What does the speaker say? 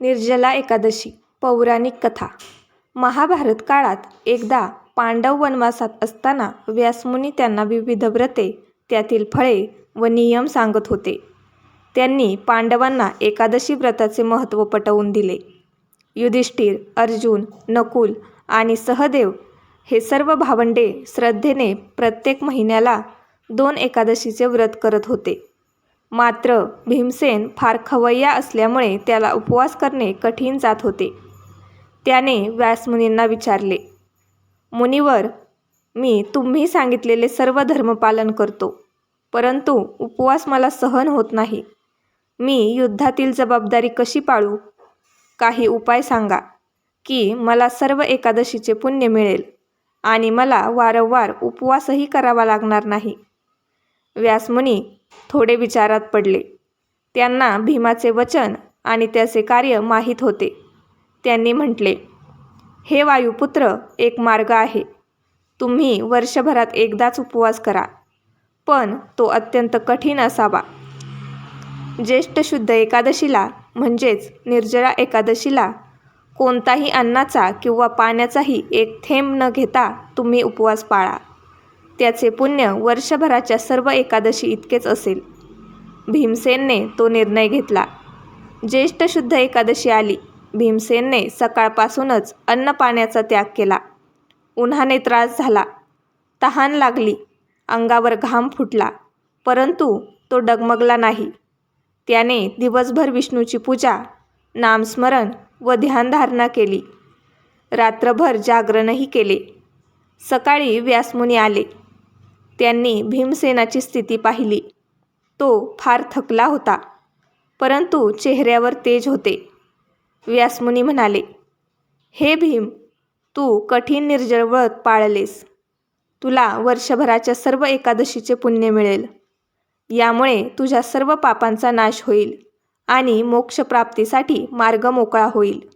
निर्जला एकादशी पौराणिक कथा. महाभारत काळात एकदा पांडव वनवासात असताना व्यासमुनी त्यांना विविध व्रते त्यातील फळे व नियम सांगत होते. त्यांनी पांडवांना एकादशी व्रताचे महत्त्व पटवून दिले. युधिष्ठिर अर्जुन नकुल आणि सहदेव हे सर्व भावंडे श्रद्धेने प्रत्येक महिन्याला दोन एकादशीचे व्रत करत होते. मात्र भीमसेन फार खवय्या असल्यामुळे त्याला उपवास करणे कठीण जात होते. त्याने व्यासमुनींना विचारले मुनिवर मी तुम्ही सांगितलेले सर्व धर्मपालन करतो परंतु उपवास मला सहन होत नाही. मी युद्धातील जबाबदारी कशी पाळू? काही उपाय सांगा की मला सर्व एकादशीचे पुण्य मिळेल आणि मला वारंवार उपवासही करावा लागणार नाही. व्यासमुनी थोडे विचारात पडले. त्यांना भीमाचे वचन आणि त्याचे कार्य माहीत होते. त्यांनी म्हटले हे वायुपुत्र एक मार्ग आहे. तुम्ही वर्षभरात एकदाच उपवास करा पण तो अत्यंत कठीण असावा. ज्येष्ठ शुद्ध एकादशीला म्हणजेच निर्जळा एकादशीला कोणताही अन्नाचा किंवा पाण्याचाही एक थेंब न घेता तुम्ही उपवास पाळा. त्याचे पुण्य वर्षभराच्या सर्व एकादशी इतकेच असेल. भीमसेनने तो निर्णय घेतला. ज्येष्ठ शुद्ध एकादशी आली. भीमसेनने सकाळपासूनच अन्न पाण्याचा त्याग केला. उन्हाने त्रास झाला. तहान लागली. अंगावर घाम फुटला. परंतु तो डगमगला नाही. त्याने दिवसभर विष्णूची पूजा नामस्मरण व ध्यानधारणा केली. रात्रभर जागरणही केले. सकाळी व्यासमुनी आले. त्यांनी भीमसेनाची स्थिती पाहिली. तो फार थकला होता परंतु चेहऱ्यावर तेज होते. व्यासमुनी म्हणाले हे भीम तू कठीण निर्जळ व्रत पाळलेस. तुला वर्षभराच्या सर्व एकादशीचे पुण्य मिळेल. यामुळे तुझ्या सर्व पापांचा नाश होईल आणि मोक्षप्राप्तीसाठी मार्ग मोकळा होईल.